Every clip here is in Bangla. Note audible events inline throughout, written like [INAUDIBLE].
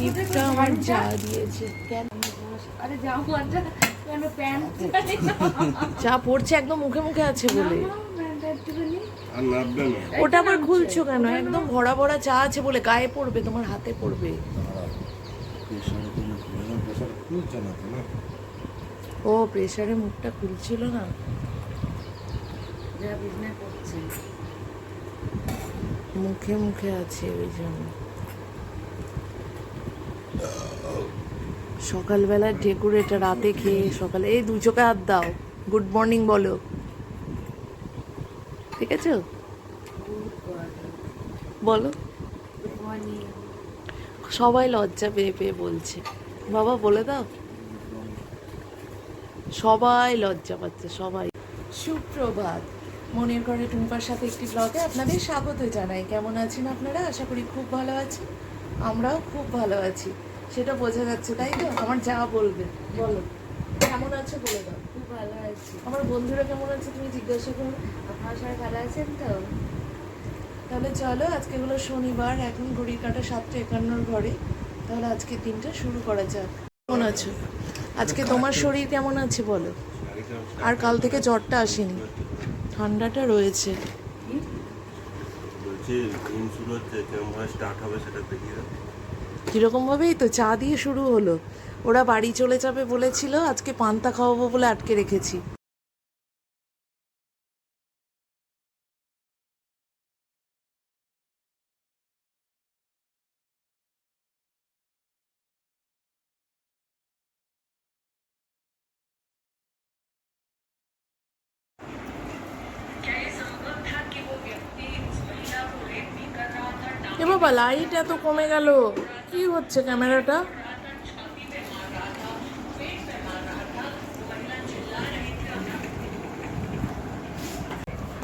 গিফটটা আমার যা দিয়েছে। কেন? আরে জামাটা কেন প্যান্ট? যা পড়ছে একদম মুখে মুখে আছে বলে। ওটা আবার খুলছো কেন? একদম ভরা ভরা চা আছে বলে গায়ে পড়বে তোমার হাতে পড়বে। প্রেশারে প্রেশার ও প্রেসারে মুখটা খুলছিল না। মুখে মুখে আছে ওই জন্য। সকালবেলা ডেকোরেটা রাতে খেয়ে সকালে এই দু চোখে হাত দাও। গুড মর্নিং বলো। ঠিক আছে বলো। সবাই লজ্জা পেয়ে পেয়ে বলছে। বাবা, বলে দাও। সবাই লজ্জা পাচ্ছে, সবাই। সুপ্রভাত। মনের ঘরে টুম্পার সাথে একটি ব্লগে আপনাদের স্বাগত জানাই। কেমন আছেন আপনারা? আশা করি খুব ভালো আছেন। আমরাও খুব ভালো আছি। সেটা বোঝা যাচ্ছে তাই তো? আমার যা বলবে। বলো। কেমন আছো বলে দাও। খুব ভালো আছি। আমার বন্ধুরা কেমন আছে তুমি জিজ্ঞাসা করো। আপনারা সবাই ভালো আছেন তো? তাহলে চলো আজকে হলো শনিবার এখন ঘড়ির কাটা সাতটা একান্নর ঘরে তাহলে আজকে দিনটা শুরু করা যাক। কেমন আছো? আজকে তোমার শরীর কেমন আছে বলো? আর কাল থেকে জ্বরটা আসেনি। ঠান্ডাটা রয়েছে। বলছি দিন শুরু হচ্ছে কেমন ভাবে স্টার্ট হবে সেটা দেখিয়ে দাও কীরকম ভাবেই তো চা দিয়ে শুরু হলো। ওরা বাড়ি চলে যাবে বলেছিল, আজকে পান্তা খাওয়াবো বলে আটকে রেখেছি। এ বাবা লাইট এত কমে গেল। কি হচ্ছে ক্যামেরাটা?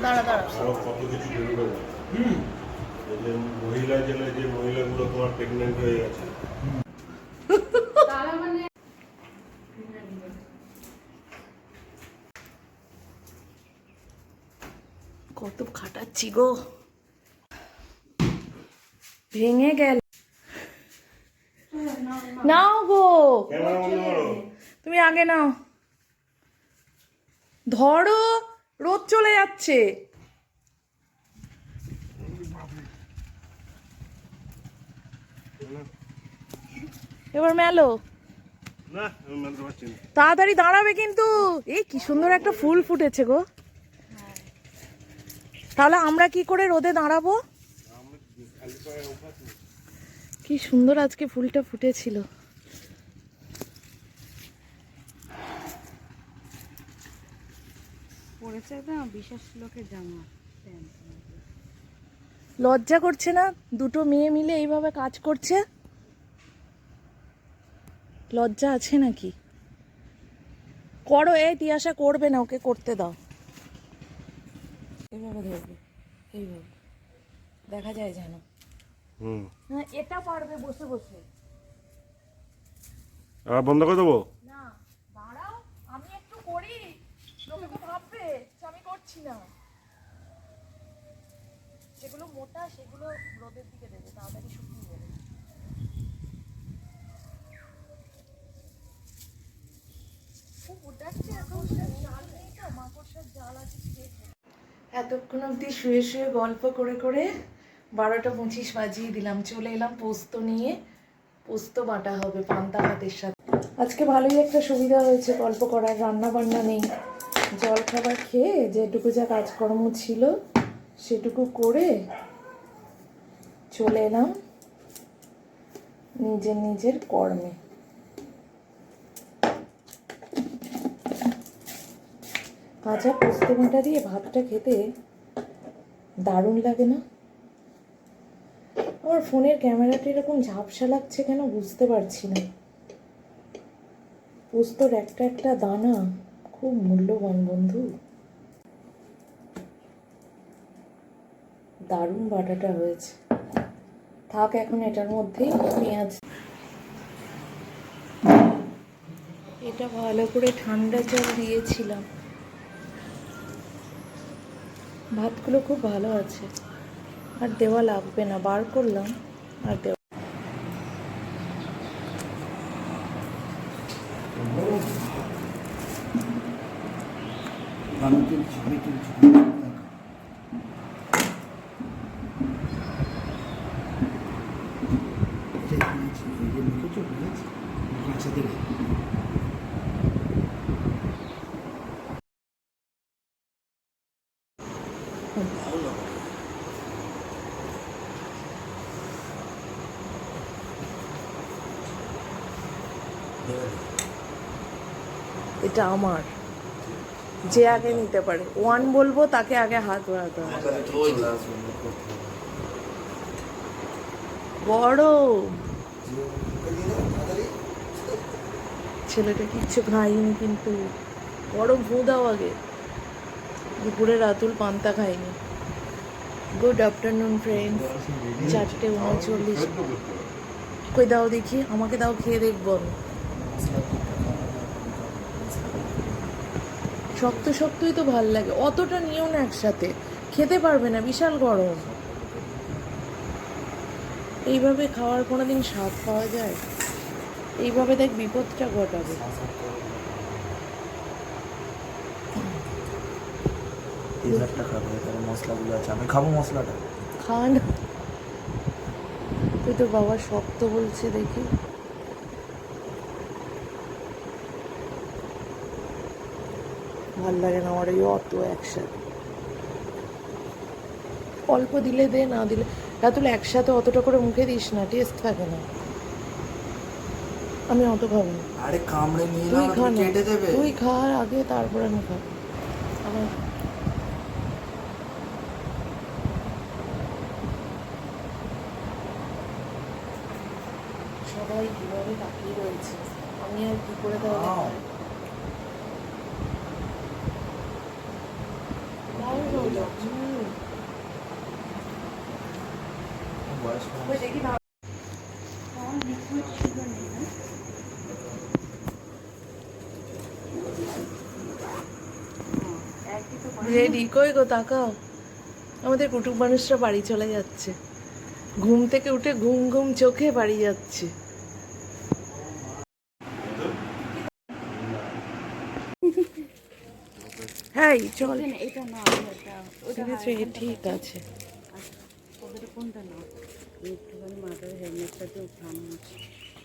দাঁড়া দাঁড়া। কত কিছু বেরোবে না। যে মহিলা জেলে যে মহিলাগুলো তোমার প্রেগনেন্ট হয়ে গেছে। মানে কত খাটাচ্ছি গো। ভেঙে গেল। নাও গো। তুমি আগে নাও। ধরো রোদ চলে যাচ্ছে। এবার মেলো। তাড়াতাড়ি দাঁড়াবে কিন্তু। এই কি সুন্দর একটা ফুল ফুটেছে গো। তাহলে আমরা কি করে রোদে দাঁড়াবো? কি সুন্দর আজকে ফুলটা ফুটেছিল। পড়েছে না বিশেষ লোকের জামা। লজ্জা করছে না? দুটো মেয়ে মিলে এইভাবে কাজ করছে? লজ্জা আছে নাকি? করো এই তিয়াসা করবে না ওকে করতে দাও। এইভাবে ধরবে এইভাবে। দেখা যায় যেন। এটা পারবে বসে বসে। আবার বন্ধ করে দেবো? না দাঁড়াও আমি একটু করি। লোকে তো ভাববে আমি করছি না। যেগুলো মোটা সেগুলো রোদের দিকে দেবে তাড়াতাড়ি শুকিয়ে যাবে। খুব উঠাচ্ছে এখন জাল নেই তো? মাকড়সার জাল আছে খেয়েছে এতক্ষণ অবধি শুয়ে শুয়ে গল্প করে করে বারোটা পঁচিশ বাজিয়ে দিলাম, চলে এলাম পোস্ত নিয়ে। পোস্ত বাটা হবে পান্তা ভাতের সাথে। আজকে ভালোই একটা সুবিধা হয়েছে, গল্প করার রান্না বান্না নেই। জল খাবার খেয়ে যেটুকু যা কাজকর্ম ছিল সেটুকু করে চলে এলাম নিজের নিজের কর্মে। কাঁচা পোস্ত বাটা দিয়ে ভাতটা খেতে দারুণ লাগে না? আমার ফোনের ক্যামেরাটা এরকম ঝাপসা লাগছে কেন বুঝতে পারছি না। পোস্তর একটা একটা দানা খুব মূল্যবান বন্ধু। দারুণ বাটাটা হয়েছে। থাক এখন এটার মধ্যেই পেঁয়াজ। এটা ভালো করে ঠান্ডা জল দিয়েছিলাম। ভাতগুলো খুব ভালো আছে। আর দেওয়া লাগবে না বার করলাম আর দেওয়া এটা আমার। যে আগে নিতে পারে। ওয়ান বলব, তাকে আগে হাত বাড়াতে হবে। বড়। ছেলেটা কিচ্ছু খাইনি কিন্তু। বড় ভু দাও আগে। দুপুরে রাতুল পান্তা খাইনি গুড আফটারনুন ফ্রেন্ড চারটে উনচল্লিশ। কই দাও দেখি, আমাকে দাও, খেয়ে দেখব আমি। শক্ত শক্তই তো ভালো লাগে। অতটা নিও না একসাথে। খেতে পারবে না বিশাল গরম। এইভাবে খাওয়ার কোনোদিন স্বাদ পাওয়া যায়? এইভাবে দেখ বিপদটা ঘটাবে। ডেজার্টটা খাব মশলাগুলো আছে। আমি খাব মশলাটা। খা না তুই তো বাবা শক্ত বলছে দেখি। ভালো লাগে না আমার এই অত একসাথে। অল্প দিলে দে না দিলে রাতুল একসাথে অতটা করে মুখে দিস না টেস্ট থাকে না। আমি অত খাব না। আরে কামড়ে নিয়ে তুই খা না। কেটে দেবে। তুই খা আগে তারপরে আমি খাব। আমার সবাই কীভাবে তাকিয়ে রয়েছে? আমি আর কি করে দেওয়া নাও। বয়স কম। দেখি না আমার লিকুইড সুগার নেই না হ্যাঁ, একই তো করে। রেডি কই গো তাকাও। আমাদের কুটুম মানুষরা বাড়ি চলে যাচ্ছে। ঘুম থেকে উঠে ঘুম ঘুম চোখে বাড়ি যাচ্ছে। হ্যাঁ চল। ঠিক আছে ওদের কোনটা না? একটুখানি মাথার হেলমেটটাতে উঠানো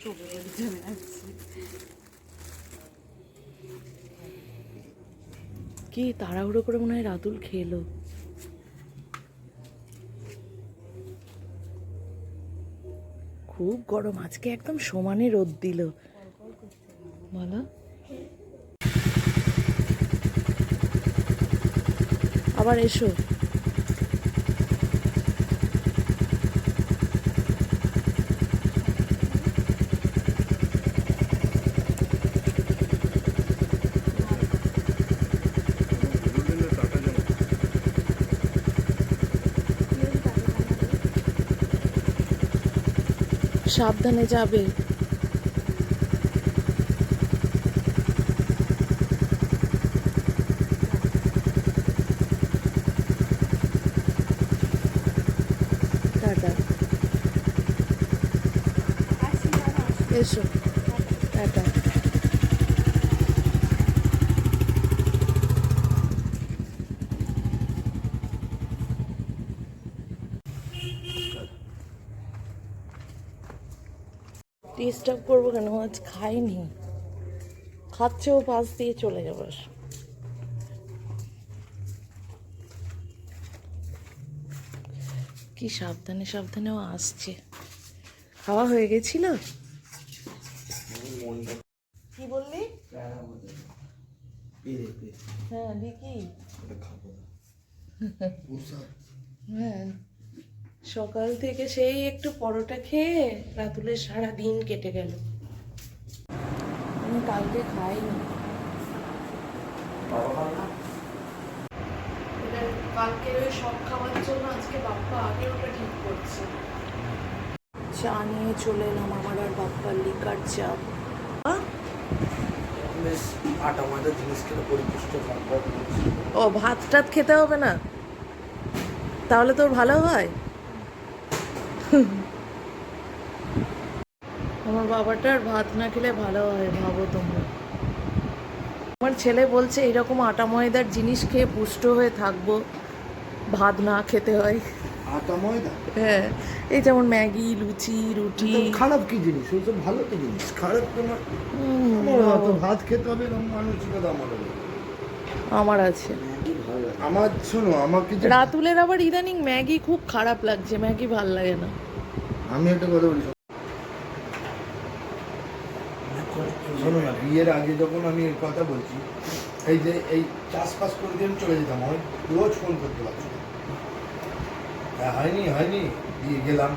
চোখে চলে আসছে কি তাড়াহুড়ো করে মনে হয় রাতুল খেলো। খুব গরম, আজকে একদম সমানে রোদ দিল। বলো আবার এসো। সাবধানে যাবে টাটা এসো টাটা ডিস্টার্ব করব কেন? আজ খাইনি খাচ্ছে ও পাশ দিয়ে চলে যাবার কি সাবধানে সাবধানে ও আসছে। খাওয়া হয়ে গেছিল? কি বললি? হ্যাঁ দেখি। হ্যাঁ। সকাল থেকে সেই একটু পরোটা খেয়ে রাতুলের সারা দিন কেটে গেল। আমি কালকে খাইনি। বাবা না? এটা কালকে ওই সব খাওয়ার জন্য আজকে বাপ্পা আগে ওটা ঠিক করছে। চা নিয়ে চলে এলাম আমার আর বাপ্পার লিকার চা। আটা ময়দা জিনিস খেলে পরিপুষ্ট ও ভাত টাত খেতে হবে না? তাহলে তোর ভালো হয়? [LAUGHS] আমার বাবাটার ভাত না খেলে ভালো হয় ভাবো তোমরা। আমার ছেলে বলছে এরকম আটা ময়দার জিনিস খেয়ে পুষ্ট হয়ে থাকব ভাত না খেতে হয়। আটা ময়দা? হ্যাঁ এই যেমন ম্যাগি লুচি রুটি। খারাপ কি জিনিস? ওই তো ভালো তো জিনিস। খারাপ উম, ভাত খেতে হবে এরকম মানসিকতা আমার। আমার আছে। আমার শোনো আমাকে রাতুলের আবার ইদানিং ম্যাগি খুব খারাপ লাগছে ম্যাগি ভালো লাগে না। আমি একটা কথা বলি শোনো। না বিয়ের আগে যখন আমি এই কথা বলছি এই যে এই চাষবাস করে দিয়ে আমি চলে যেতাম হয় রোজ ফোন করতে পারছি হ্যাঁ হয়নি হয়নি দিয়ে গেলাম।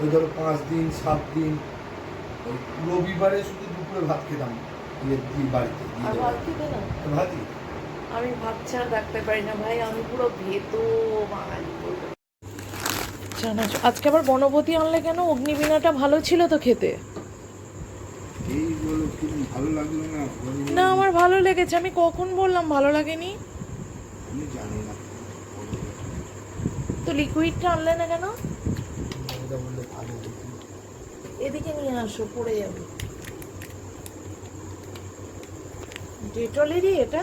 ওই ধরো পাঁচ দিন সাত দিন ওই রবিবারে শুধু দুপুরে ভাত খেতাম দিয়ে দিয়ে বাড়িতে ভাতই। আমি ভাত ছাড়া থাকতে পারি না ভাই আমি পুরো ভেতো বাঙালি জানাচ্ছ আজকে আবার বনবতী আনলে কেন অগ্নিবীণাটা ভালো ছিল তো খেতে? এই বলো কি ভালো লাগল না? আমার ভালো লেগেছে। আমি কখন বললাম ভালো লাগেনি? না। তো লিকুইডটা আনলে না কেন। এদিকে নিয়ে আসো পড়ে যাবে। ডেটলেরই এটা?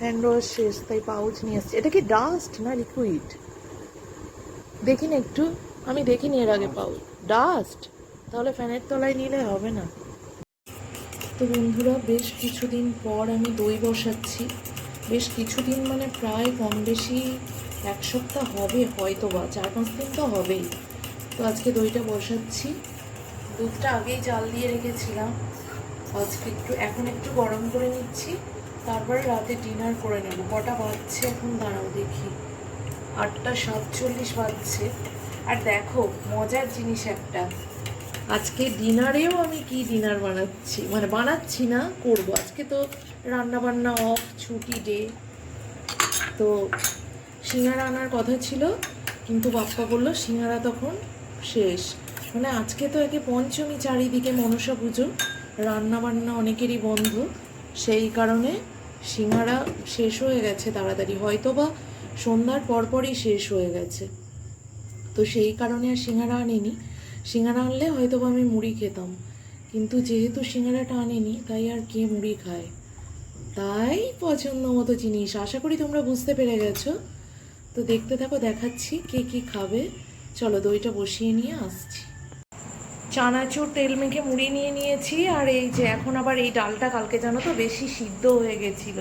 হ্যান্ড ওয়াশ শেষ তাই পাউচ নিয়ে আসছে এটা কি ডাস্ট না লিকুইড দেখি না একটু। আমি দেখিনি এর আগে পাউচ। ডাস্ট তাহলে ফ্যানের তলায় নিলে হবে না। তো বন্ধুরা, বেশ কিছুদিন পর আমি দই বসাচ্ছি। বেশ কিছুদিন মানে প্রায় কম বেশি এক সপ্তাহ হবে হয়তো বা চার পাঁচ দিন তো হবেই। তো আজকে দইটা বসাচ্ছি। দুধটা আগেই জাল দিয়ে রেখেছিলাম। আজকে একটু এখন একটু গরম করে নিচ্ছি। তারপরে রাতে ডিনার করে নেব। কটা বাজছে এখন দাঁড়াও দেখি। আটটা সাতচল্লিশ বাজছে। আর দেখো, মজার জিনিস একটা। আজকে ডিনারেও আমি কি ডিনার বানাচ্ছি? মানে বানাচ্ছি না, করব। আজকে তো রান্না বান্না অফ ছুটি ডে তো সিঙ্গারা আনার কথা ছিল, কিন্তু বাপ্পা বলল সিঙ্গারা তখন শেষ। মানে আজকে তো একে পঞ্চমী, চারিদিকে মনসা পুজো। রান্না বান্না অনেকেরই বন্ধ। সেই কারণে সিঙ্গারা শেষ হয়ে গেছে তাড়াতাড়ি। হয়তো বা সন্ধ্যার পরপরই শেষ হয়ে গেছে। তো সেই কারণে আর সিঙ্গারা আনিনি। সিঙ্গারা আনলে হয়তো বা আমি মুড়ি খেতাম। কিন্তু যেহেতু সিঙ্গারাটা আনিনি, তাই আর কে মুড়ি খায়? তাই পছন্দ মতো জিনিস। আশা করি তোমরা বুঝতে পেরে গেছো। তো দেখতে থাকো, দেখাচ্ছি কে কি খাবে। চলো দইটা বসিয়ে নিয়ে আসছি। চানাচুর তেল মেখে মুড়ি নিয়ে নিয়েছি আর এই যে এখন আবার এই ডালটা কালকে জানো তো বেশি সিদ্ধ হয়ে গেছিল।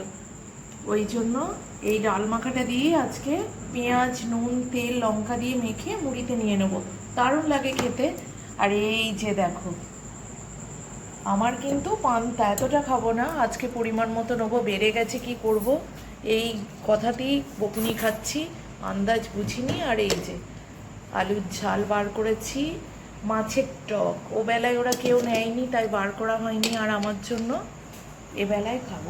ওই জন্য এই ডাল মাখাটা দিয়ে আজকে পেঁয়াজ, নুন, তেল, লঙ্কা দিয়ে মেখে মুড়িতে নিয়ে নেব। দারুণ লাগে খেতে। আর এই যে দেখো, আমার কিন্তু পান্তা এতটা খাব না, আজকে পরিমাণ মতো নেব, বেড়ে গেছে কি করব, এই কথাতেই বকুনি খাচ্ছি, আন্দাজ বুঝিনি। আর এই যে আলুর ঝাল বার করেছি মাছের টক। ও বেলায় ওরা কেউ নেয়নি, তাই বার করা হয়নি, আর আমার জন্য এ বেলায় খাব।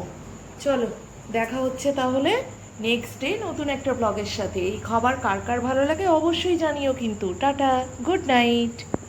চলো, দেখা হচ্ছে তাহলে নেক্সট ডে নতুন একটা ব্লগের সাথে। এই খাবার কার কার ভালো লাগে অবশ্যই জানিও কিন্তু। Tata good night